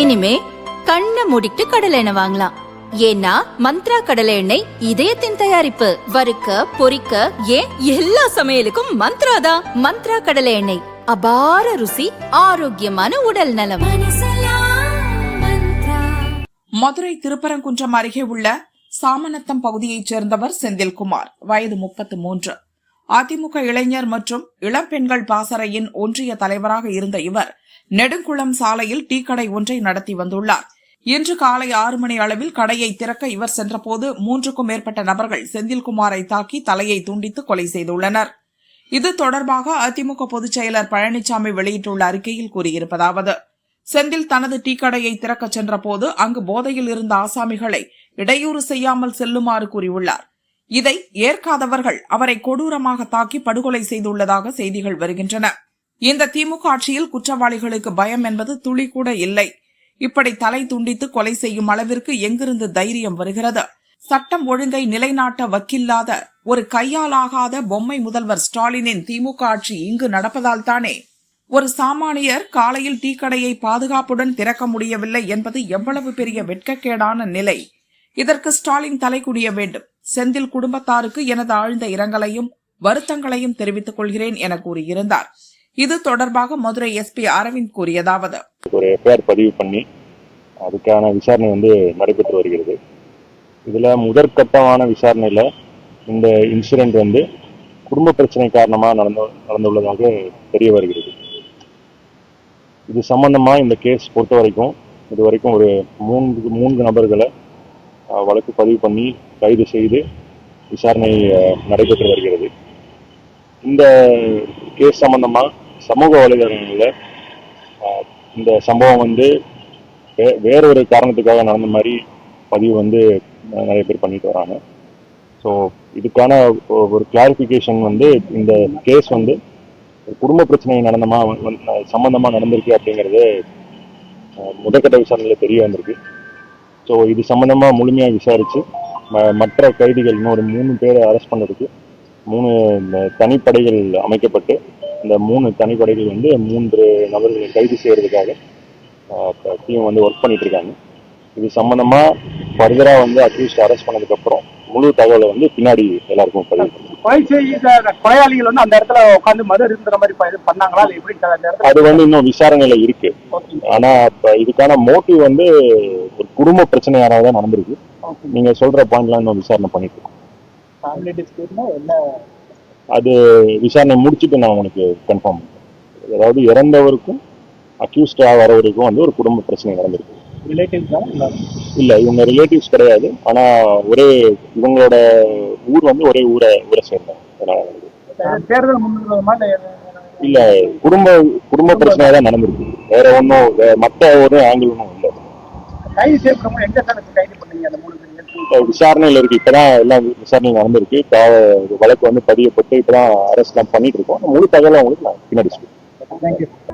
இனிமே கண்ணை மூடிட்டு கடலை எண்ணெய் வாங்கலாம். ஏன்னா மந்த்ரா கடலை எண்ணெய் இதயத்தின் தயாரிப்பு. வறுக்க பொரிக்க ஏன் எல்லா சமையலுக்கும் மந்த்ரா தான். மந்த்ரா கடலை எண்ணெய். அபார ருசி ஆரோக்கியமான உடல் நலம். மதுரை திருப்பரங்குன்றம் அருகே உள்ள சாமநத்தம் பகுதியைச் சேர்ந்தவர் செந்தில்குமார். வயது முப்பத்து மூன்று. அதிமுக இளைஞர் மற்றும் இளம்பெண்கள் பாசறையின் ஒன்றிய தலைவராக இருந்த இவர் நெடுங்குளம் சாலையில் டீ கடை ஒன்றை நடத்தி வந்துள்ளார். இன்று காலை ஆறு மணி அளவில் கடையை திறக்க இவர் சென்றபோது மூன்றுக்கும் மேற்பட்ட நபர்கள் செந்தில்குமாரை தாக்கி தலையை துண்டித்து கொலை செய்துள்ளனர். இது தொடர்பாக அதிமுக பொதுச் செயலர் பழனிசாமி வெளியிட்டுள்ள அறிக்கையில் கூறியிருப்பதாவது செந்தில் தனது டீ கடையை திறக்கச் சென்றபோது அங்கு போதையில் இருந்த ஆசாமிகளை இடையூறு செய்யாமல் செல்லுமாறு கூறியுள்ளார். இதை ஏற்காதவர்கள் அவரை கொடூரமாக தாக்கி படுகொலை செய்துள்ளதாக செய்திகள் வருகின்றன. இந்த திமுக ஆட்சியில் குற்றவாளிகளுக்கு பயம் என்பது துளி கூட இல்லை. இப்படி தலை துண்டித்து கொலை செய்யும் அளவிற்கு எங்கிருந்து தைரியம் வருகிறது? சட்டம் ஒழுங்கை நிலைநாட்ட வக்கில்லாத ஒரு கையாலாகாத பொம்மை முதல்வர் ஸ்டாலினின் திமுக ஆட்சி இங்கு நடப்பதால் தானே? ஒரு சாமானியர் காலையில் டீக்கடையை பாதுகாப்புடன் திறக்க முடியவில்லை என்பது எவ்வளவு பெரிய வெட்கக்கேடான நிலை? இதற்கு ஸ்டாலின் தலைக்குடிய வேண்டும். செந்தில் குடும்பத்தாருக்கு எனது ஆழ்ந்த இரங்கலையும் வருத்தங்களையும் தெரிவித்துக் கொள்கிறேன் என கூறியிருந்தார். இது தொடர்பாக மதுரை எஸ்பி அரவிந்த் கூறியதாவது. ஒரு எஃப்ஐஆர் பதிவு பண்ணி அதுக்கான விசாரணை வந்து நடைபெற்று வருகிறது. இதில் முதற்கட்டமான விசாரணையில் இந்த இன்சிடெண்ட் வந்து குடும்ப பிரச்சனை காரணமாக நடந்து நடந்துள்ளதாக தெரிய வருகிறது. இது சம்பந்தமாக இந்த கேஸ் பொறுத்த வரைக்கும் இது வரைக்கும் ஒரு மூன்று மூன்று நபர்களை வழக்கு பதிவு பண்ணி கைது செய்து விசாரணை நடைபெற்று வருகிறது. இந்த கேஸ் சம்பந்தமாக சமூக வலைதளங்களில் இந்த சம்பவம் வந்து வே வேறொரு காரணத்துக்காக நடந்த மாதிரி பதிவு வந்து நிறைய பேர் பண்ணிட்டு வராங்க. ஸோ இதுக்கான ஒ- ஒரு கிளாரிஃபிகேஷன் வந்து இந்த கேஸ் வந்து குடும்ப பிரச்சனை நடந்தமா வந்து- நடந்திருக்கு அப்படிங்கிறது முதற்கட்ட விசாரணையில் தெரிய வந்திருக்கு. ஸோ இது சம்மந்தமாக முழுமையாக விசாரித்து மற்ற கைதிகள் இன்னொரு மூணு பேரை அரெஸ்ட் பண்ணதுக்கு மூணு தனிப்படைகள் அமைக்கப்பட்டு இந்த மூணு தனிப்படைகள் வந்து மூன்று நபர்களை கைது செய்யறதுக்காக டீம் வந்து ஒர்க் பண்ணிட்டு இருக்காங்க. இது சம்பந்தமா ஃபர்தரா வந்து அக்யூஸ்ட் அரெஸ்ட் பண்ணதுக்கு அப்புறம் முழு தகவலை வந்து பின்னாடி எல்லாருக்கும் பதிவு. கொலை செய்த கொலையாளிகள் வந்து அந்த இடத்துல உட்காந்து மது இருந்துற மாதிரி பண்ணாங்களா? இல்ல எப்படி அது வந்து இன்னும் விசாரணையில இருக்கு. ஆனா இப்ப இதுக்கான மோட்டிவ் வந்து ஒரு குடும்ப பிரச்சனையால தான் நடந்திருக்கு. நீங்க சொல்ற பாயிண்ட்லாம் இன்னும் விசாரணை பண்ணிட்டு இருக்கோம். என்ன? அது விசாரணை முடிச்சுட்டு நான் உனக்கு கன்ஃபார்ம் பண்ணுறேன் அதாவது இறந்தவருக்கும் அக்யூஸ்டா வரவருக்கும் வந்து ஒரு குடும்ப பிரச்சனை நடந்திருக்கு. இல்ல. இவங்க ரிலேட்டிவ்ஸ் கிடையாது. ஆனா ஒரே இவங்களோட ஊர் வந்து ஒரே ஊரை ஊரை முன்னுரிமா இல்ல குடும்ப குடும்ப பிரச்சனையா தான் நடந்திருக்கு. வேற ஒன்றும் மற்ற ஒரு ஆங்கிள் ஒன்றும் இல்லை விசாரணையில இருக்கு. இப்பதான் எல்லாம் விசாரணை நடந்திருக்கு. இப்ப வழக்கு வந்து பதியப்பட்டு இப்பதான் அரெஸ்ட் எல்லாம் பண்ணிட்டு இருக்கோம். முழு தகவலை உங்களுக்கு நான் பின்னாடி சொல்லுவேன்